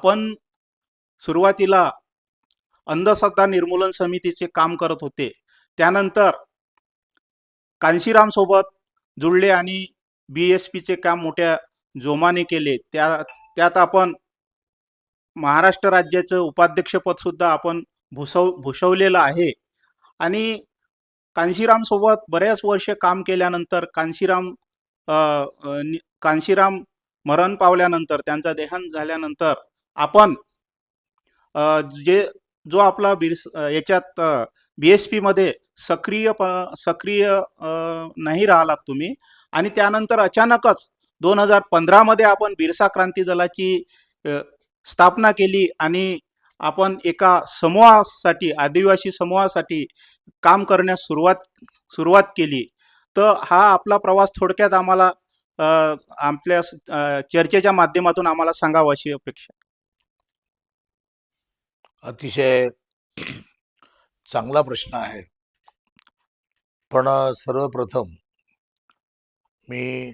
आपण सुरुवातीला अंधश्रद्धा निर्मूलन समितीचे काम करत होते. त्यानंतर कांशीरामसोबत जुळले आणि बी एस पीचे काम मोठ्या जोमाने केले. त्या त्यात आपण महाराष्ट्र राज्याचं उपाध्यक्षपदसुद्धा आपण भुसव भूषवलेलं आहे. आणि कांशीरामसोबत बऱ्याच वर्ष काम केल्यानंतर कांशीराम कांशीराम मरण पावल्यानंतर त्यांचा देहांत झाल्यानंतर आपण जे जो आपला बिरस याच्यात बी एस पीमध्ये सक्रिय प- सक्रिय नाही राहिलात तुम्ही. आणि त्यानंतर अचानकच दोन हजार पंधरामध्ये आपण बिरसा क्रांती दलाची स्थापना केली आणि आपण एका समूहासाठी आदिवासी समूहासाठी काम करण्यास सुरुवात सुरुवात केली. तर हा आपला प्रवास थोडक्यात आम्हाला आपल्या चर्चेच्या माध्यमातून आम्हाला सांगावं अशी अपेक्षा अतिशय चांगला प्रश्न आहे. पण सर्वप्रथम मी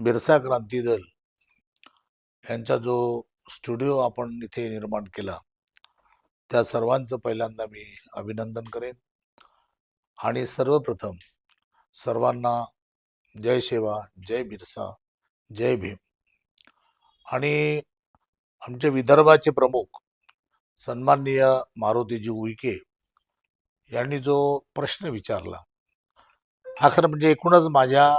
बिरसा क्रांती दल यांचा जो स्टुडिओ आपण इथे निर्माण केला त्या सर्वांचं पहिल्यांदा मी अभिनंदन करेन. आणि सर्वप्रथम सर्वांना जय सेवा जय बिरसा जय भीम. आणि आमचे विदर्भाचे प्रमुख सन्माननीय मारुतीजी उईके यांनी जो प्रश्न विचारला हा खरं म्हणजे एकूणच माझ्या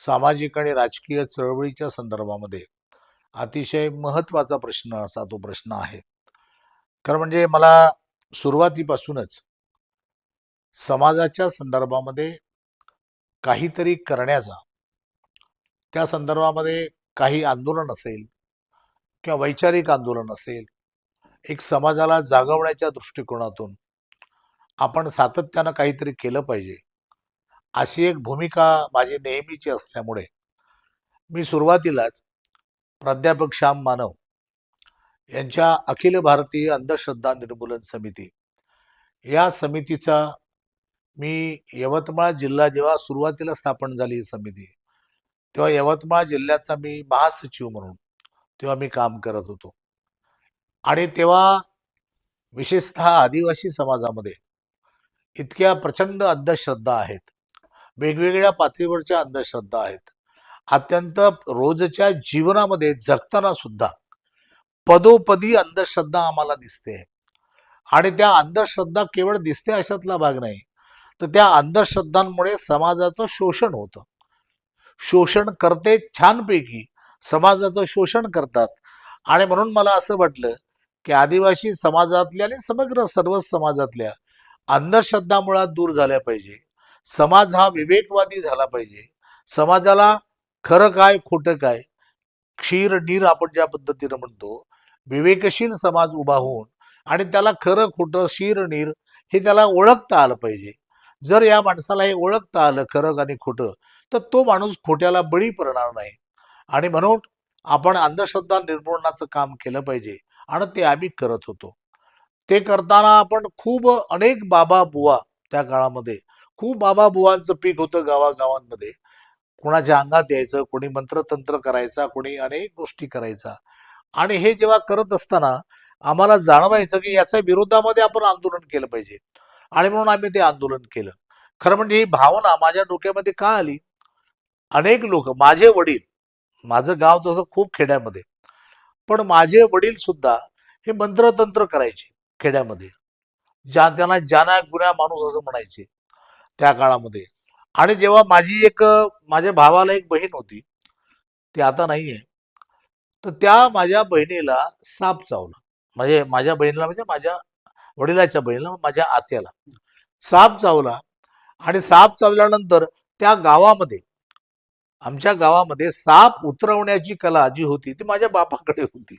सामाजिक आणि राजकीय चळवळीच्या संदर्भामध्ये अतिशय महत्त्वाचा प्रश्न असा तो प्रश्न आहे. खरं म्हणजे मला सुरुवातीपासूनच समाजाच्या संदर्भामध्ये काहीतरी करण्याचा त्या संदर्भामध्ये काही आंदोलन असेल किंवा वैचारिक आंदोलन असेल एक समाजाला जागवण्याच्या दृष्टिकोनातून आपण सातत्यानं काहीतरी केलं पाहिजे. अशी एक भूमिका माझी नेहमीची असल्यामुळे मी सुरुवातीलाच प्राध्यापक श्याम मानव यांच्या अखिल भारतीय अंधश्रद्धा निर्मूलन समिती या समितीचा मी यवतमाळ जिल्हा जेव्हा सुरुवातीला स्थापन झाली ही समिती तेव्हा यवतमाळ जिल्ह्याचा मी महासचिव म्हणून तेव्हा मी काम करत होतो. आणि तेव्हा विशेषतः आदिवासी समाजामध्ये इतक्या प्रचंड अंधश्रद्धा आहेत. वेगवेगळ्या पातळीवरच्या अंधश्रद्धा आहेत. अत्यंत रोजच्या जीवनामध्ये जगताना सुद्धा पदोपदी अंधश्रद्धा आम्हाला दिसते. आणि त्या अंधश्रद्धा केवळ दिसते अशातला भाग नाही तर त्या अंधश्रद्धांमुळे समाजाचं शोषण होतं. शोषण करते छानपैकी समाजाचं शोषण करतात. आणि म्हणून मला असं वाटलं की आदिवासी समाजातल्या आणि समग्र सर्वच समाजातल्या अंधश्रद्धा मुळात दूर झाल्या पाहिजे. समाज हा विवेकवादी झाला पाहिजे. समाजाला खरं काय खोटं काय क्षीर नीर आपण ज्या पद्धतीनं म्हणतो विवेकशील समाज उभा होऊन आणि त्याला खरं खोटं शीर नीर हे त्याला ओळखता आलं पाहिजे. जर या माणसाला हे ओळखता आलं खरं आणि खोटं तर तो माणूस खोट्याला बळी पडणार नाही. आणि म्हणून आपण अंधश्रद्धा निर्मूलनाचं काम केलं पाहिजे. आणि ते आम्ही करत होतो. ते करताना आपण खूप अनेक बाबा बुवा त्या काळामध्ये खूप बाबा बुवांचं पीक होतं गावागावांमध्ये. कुणाच्या अंगात यायचं कोणी मंत्रतंत्र करायचा कोणी अनेक गोष्टी करायचा. आणि हे जेव्हा करत असताना आम्हाला जाणवायचं की याच्या विरोधामध्ये आपण आंदोलन केलं पाहिजे. आणि म्हणून आम्ही ते आंदोलन केलं. खरं म्हणजे ही भावना माझ्या डोक्यामध्ये का आली? अनेक लोक माझे वडील माझं गाव तसं खूप खेड्यामध्ये पण माझे वडील सुद्धा हे मंत्रतंत्र करायचे खेड्यामध्ये. ज्या त्यांना ज्याना गुन्हा माणूस असं म्हणायचे त्या काळामध्ये. आणि जेव्हा माझी एक माझ्या भावाला एक बहीण होती ती आता नाहीये. तर त्या माझ्या बहिणीला साप चावला. म्हणजे माझ्या बहिणीला म्हणजे माझ्या वडिलाच्या बहिणीला माझ्या आत्याला. साप चावला आणि साप चावल्यानंतर त्या गावामध्ये आमच्या गावामध्ये साप उतरवण्याची कला जी होती ती माझ्या बापाकडे होती.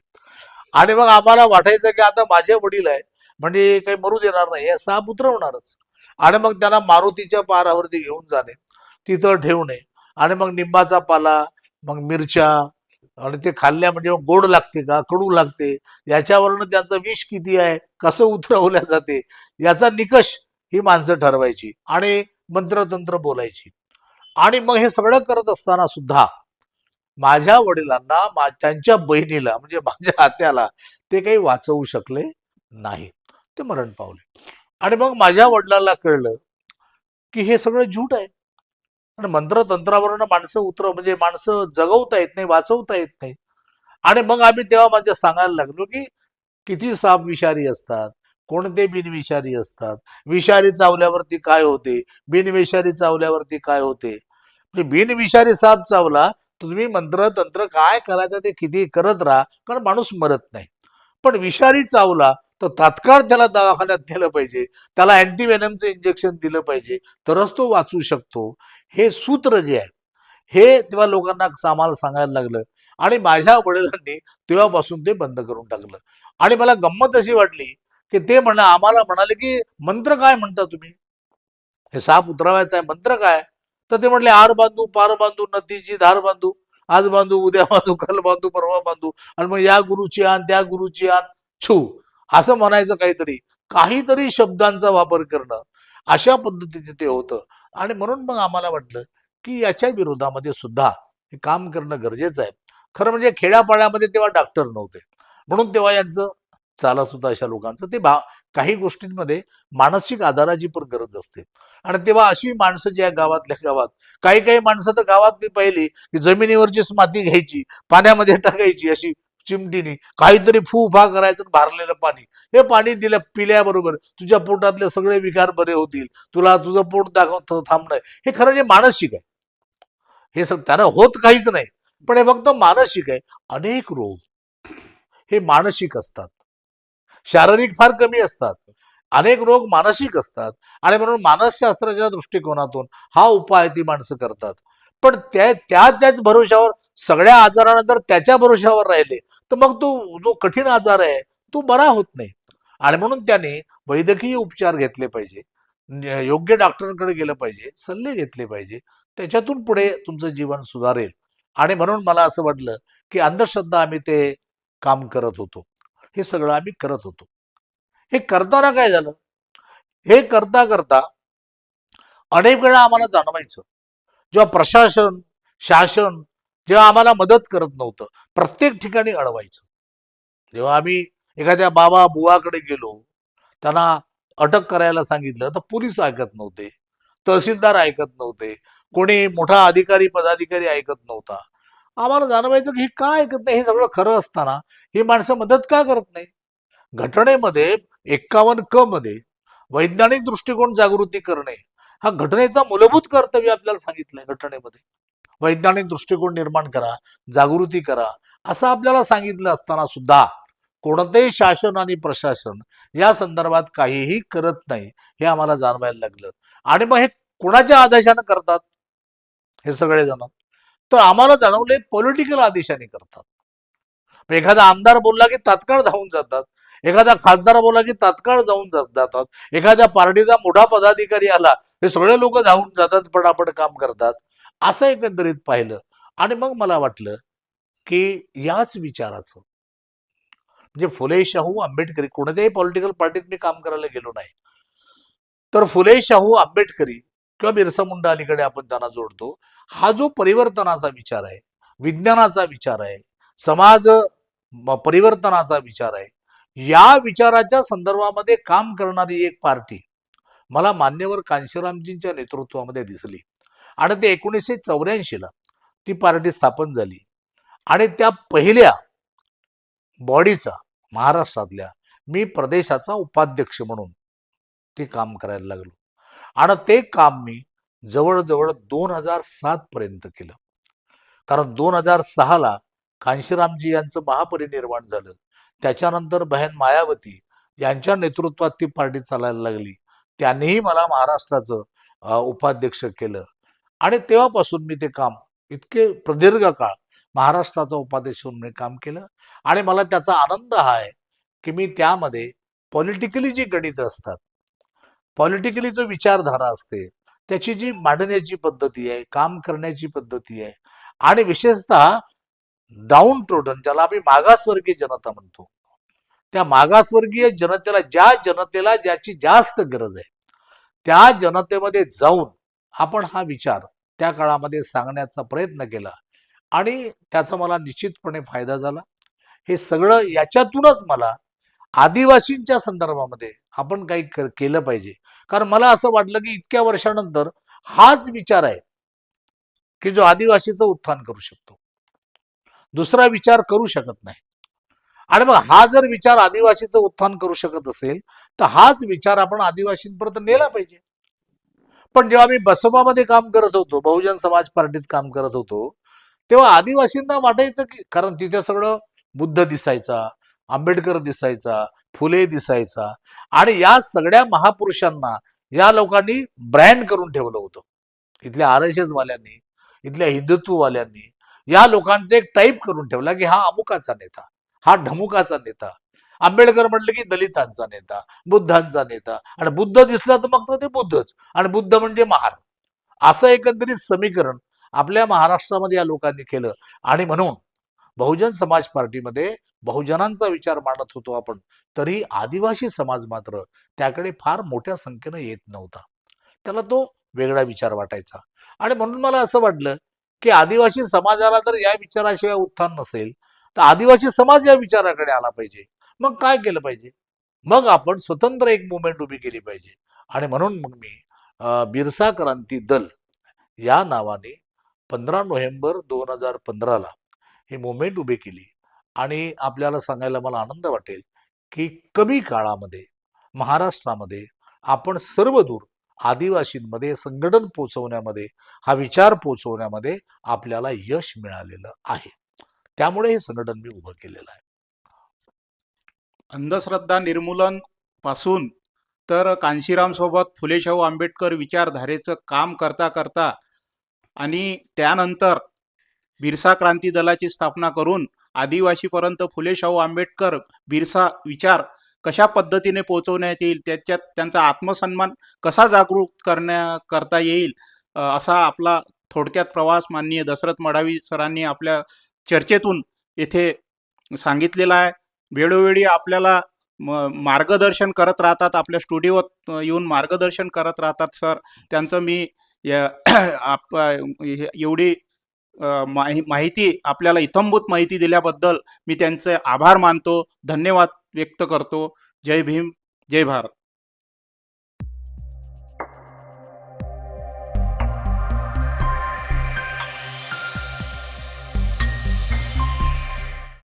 आणि मग आम्हाला वाटायचं की आता माझे वडील आहे म्हणजे काही मरू देणार नाही हे साप उतरवणारच. आणि मग त्यांना मारुतीच्या पारावरती घेऊन जाणे तिथं ठेवणे. आणि मग निंबाचा पाला मग मिरच्या आणि ते खाल्ल्या म्हणजे गोड लागते का कडू लागते याच्यावरनं त्यांचं विष किती आहे कसं उतरवल्या जाते याचा निकष ही माणसं ठरवायची आणि मंत्रतंत्र बोलायची. आणि मग हे सगळं करत असताना सुद्धा माझ्या वडिलांना मा- त्यांच्या बहिणीला म्हणजे माझ्या आत्याला ते काही वाचवू शकले नाही. ते मरण पावले. आणि मग माझ्या वडिलांना कळलं की हे सगळं झूट आहे. आणि मंत्रतंत्रावरनं माणसं उतर म्हणजे माणसं जगवता येत नाही वाचवता येत नाही. आणि मग आम्ही तेव्हा माझ्या सांगायला लागलो की किती साप विषारी असतात कोणते बिनविषारी असतात? विषारी चावल्यावरती काय होते? बिनविषारी चावल्यावरती काय होते? म्हणजे बिनविषारी साप चावला तर तुम्ही मंत्र तंत्र काय करायचं ते किती करत राहा कारण माणूस मरत नाही. पण विषारी चावला तर तात्काळ त्याला दवाखान्यात नेलं पाहिजे त्याला अँटीव्हेनमचं इंजेक्शन दिलं पाहिजे तरच तो वाचू शकतो. हे सूत्र जे आहे हे तेव्हा लोकांना आम्हाला सांगायला लागलं आणि माझ्या वडिलांनी तेव्हापासून ते बंद करून टाकलं. आणि मला गंमत अशी वाटली की ते म्हणा आम्हाला म्हणाले की मंत्र काय म्हणता तुम्ही? हे साप उतरवायचा आहे मंत्र काय? तर ते म्हटले आर बांधू पार बांधू नदीची धार बांधू आज बांधू उद्या बांधू काल बांधू परवा बांधू आणि मग या गुरुची आण त्या गुरुची आण छू. असं म्हणायचं काहीतरी. काहीतरी शब्दांचा वापर करणं अशा पद्धतीचे ते होतं. आणि म्हणून मग आम्हाला वाटलं की याच्या विरोधामध्ये सुद्धा हे काम करणं गरजेचं आहे. खरं म्हणजे खेड्यापाड्यामध्ये तेव्हा डॉक्टर नव्हते. म्हणून तेव्हा यांचं चालत होतं अशा लोकांचं. ते भा काही गोष्टींमध्ये मानसिक आधाराची पण गरज असते. आणि तेव्हा अशी माणसं जी आहे गावातल्या गावात काही काही माणसं तर गावात मी पाहिली की जमिनीवरचीच माती घ्यायची पाण्यामध्ये टाकायची अशी चिमटीने काहीतरी फू उभा करायचं भारलेलं पाणी. हे पाणी दिल्या पिल्याबरोबर तुझ्या पोटातले सगळे विकार बरे होतील. तुला तुझं पोट दाखव थांबणं. हे खरं जे मानसिक आहे. हे सग त्यानं होत काहीच नाही. पण हे फक्त मानसिक आहे. अनेक रोग हे मानसिक असतात. शारीरिक फार कमी असतात. अनेक रोग मानसिक असतात. आणि म्हणून मानसशास्त्राच्या दृष्टिकोनातून हा उपाय ती माणसं करतात. पण त्या त्या त्याच भरोशावर सगळ्या आजारानंतर त्याच्या भरोशावर राहिले तर मग तो जो कठीण आजार आहे तो बरा होत नाही. आणि म्हणून त्याने वैद्यकीय उपचार घेतले पाहिजे. योग्य डॉक्टरांकडे गेलं पाहिजे सल्ले घेतले पाहिजे. त्याच्यातून पुढे तुमचं जीवन सुधारेल. आणि म्हणून मला असं वाटलं की अंधश्रद्धा आम्ही ते काम करत होतो. हे सगळं आम्ही करत होतो. हे करताना काय झालं? हे करता करता अनेक वेळा आम्हाला जाणवायचं. जेव्हा प्रशासन शासन जेव्हा आम्हाला मदत करत नव्हतं प्रत्येक ठिकाणी अडवायचं. जेव्हा आम्ही एखाद्या बाबा बुवाकडे गेलो त्यांना अटक करायला सांगितलं तर पोलीस ऐकत नव्हते तहसीलदार ऐकत नव्हते कोणी मोठा अधिकारी पदाधिकारी ऐकत नव्हता. आम्हाला जाणवायचं की हे का ऐकत नाही? हे सगळं खरं असताना ही माणसं मदत का करत नाही? घटनेमध्ये एक्कावन्न क मध्ये वैज्ञानिक दृष्टिकोन जागृती करणे हा घटनेचा मूलभूत कर्तव्य आपल्याला सांगितलंय घटनेमध्ये. वैज्ञानिक दृष्टिकोन निर्माण करा जागृती करा असं आपल्याला सांगितलं असताना सुद्धा कोणतेही शासन आणि प्रशासन या संदर्भात काहीही करत नाही हे आम्हाला जाणवायला लागलं. आणि मग हे कोणाच्या आदेशानं करतात? हे सगळे जण तर आम्हाला जाणवले पॉलिटिकल आदेशाने करतात. एखादा आमदार बोलला की तात्काळ धावून जातात. एखादा खासदार बोलला की तात्काळ जाऊन जातात. एखाद्या पार्टीचा मोठा पदाधिकारी आला हे सगळे लोक धावून जातात पटापट काम करतात. असं एकंदरीत पाहिलं. आणि मग मला वाटलं की याच विचाराचं. म्हणजे फुले शाहू आंबेडकरी कोणत्याही पॉलिटिकल पार्टीत मी काम करायला गेलो नाही. तर फुले शाहू आंबेडकरी किंवा बिरसा मुंडा अलीकडे आपण त्यांना जोडतो. हा जो परिवर्तनाचा विचार आहे विज्ञानाचा विचार आहे समाज परिवर्तनाचा विचार आहे या विचाराच्या संदर्भामध्ये काम करणारी एक पार्टी मला मान्यवर कांशीरामजींच्या नेतृत्वामध्ये दिसली. आणि ते एकोणीसशे चौऱ्याऐंशीला ती पार्टी स्थापन झाली. आणि त्या पहिल्या बॉडीचा महाराष्ट्रातल्या मी प्रदेशाचा उपाध्यक्ष म्हणून ते काम करायला लागलो. आणि ते काम मी जवळजवळ दोन हजार सात पर्यंत केलं. कारण दोन हजार सहाला कांशीरामजी यांचं महापरिनिर्वाण झालं. त्याच्यानंतर बहन मायावती यांच्या नेतृत्वात ती पार्टी चालायला लागली. त्यांनीही मला महाराष्ट्राचं उपाध्यक्ष केलं. आणि तेव्हापासून मी ते काम इतके प्रदीर्घ काळ महाराष्ट्राचा उपाध्यक्ष म्हणून मी काम केलं. आणि मला त्याचा आनंद हा आहे की मी त्यामध्ये पॉलिटिकली जी गणित असतात पॉलिटिकली जो विचारधारा असते त्याची जी मांडण्याची पद्धती आहे काम करण्याची पद्धती आहे आणि विशेषतः डाऊन ट्रोडन ज्याला आम्ही मागासवर्गीय जनता म्हणतो. त्या मागासवर्गीय जनतेला ज्या जनतेला ज्याची जास्त गरज आहे त्या जनतेमध्ये जाऊन आपण हा विचार त्या काळामध्ये सांगण्याचा प्रयत्न केला आणि त्याचा मला निश्चितपणे फायदा झाला. हे सगळं याच्यातूनच मला आदिवासींच्या संदर्भामध्ये आपण काही केलं पाहिजे. कारण मला असं वाटलं की इतक्या वर्षानंतर हाच विचार आहे की जो आदिवासीचं उत्थान करू शकतो. दुसरा विचार करू शकत नाही. आणि मग हा जर विचार आदिवासीचं उत्थान करू शकत असेल तर हाच विचार आपण आदिवासींपर्यंत नेला पाहिजे. पण जेव्हा मी बसपामध्ये काम करत होतो बहुजन समाज पार्टीत काम करत होतो तेव्हा आदिवासींना वाटायचं की कारण तिथे सगळं बुद्ध दिसायचा आंबेडकर दिसायचा फुले दिसायचा आणि या सगळ्या महापुरुषांना या लोकांनी ब्रँड करून ठेवलं होतं. इथल्या आर एस वाल्यांनी इथल्या हिंदुत्ववाल्यांनी या लोकांचं एक टाईप करून ठेवला की हा अमुकाचा नेता हा ढमुकाचा नेता. आंबेडकर म्हटलं की दलितांचा नेता बुद्धांचा नेता आणि बुद्ध दिसला तर मग तर ते बुद्धच आणि बुद्ध म्हणजे महार. असं एकंदरीत समीकरण आपल्या महाराष्ट्रामध्ये या लोकांनी केलं आणि म्हणून बहुजन समाज पार्टीमध्ये बहुजनांचा विचार मांडत होतो आपण. तरी आदिवासी समाज मात्र त्याकडे फार मोठ्या संख्येनं येत नव्हता. त्याला तो वेगळा विचार वाटायचा. आणि म्हणून मला असं वाटलं की आदिवासी समाजाला जर या विचाराशिवाय उत्थान नसेल तर आदिवासी समाज या विचाराकडे आला पाहिजे. मग काय केलं पाहिजे? मग आपण स्वतंत्र एक मुवमेंट उभी केली पाहिजे. आणि म्हणून मग मी बिरसा क्रांती दल या नावाने पंधरा नोव्हेंबर दोन हजार पंधराला ही मुवमेंट उभी केली. आणि आपल्याला सांगायला मला आनंद वाटेल की कमी काळामध्ये महाराष्ट्रामध्ये आपण सर्वदूर आदिवासींमध्ये संघटन पोचवण्यामध्ये हा विचार पोचवण्यामध्ये आपल्याला यश मिळालेलं आहे. त्यामुळे हे संघटन मी उभं केलेलं आहे. अंधश्रद्धा निर्मूलनपासून तर कांशीराम सोबत फुले शाहू आंबेडकर विचारधारेचं काम करता करता आणि त्यानंतर बिरसा क्रांती दलाची स्थापना करून आदिवासीपर्यंत फुले शाहू आंबेडकर बिरसा विचार कशा पद्धतीने पोहोचवण्यात येईल? त्याच्यात त्यांचा आत्मसन्मान कसा जागरूक करण्या करता येईल? असा आपला थोडक्यात प्रवास माननीय दशरथ मडावी सरांनी आपल्या चर्चेतून येथे सांगितलेला आहे. वेळोवेळी आपल्याला म- मार्गदर्शन करत राहतात. आपल्या स्टुडिओत येऊन मार्गदर्शन करत राहतात सर. त्यांचं मी या- आप हे- एवढी माहि माहिती आपल्याला इथंभूत माहिती दिल्याबद्दल मी त्यांचे आभार मानतो धन्यवाद व्यक्त करतो. जय भीम जय भारत.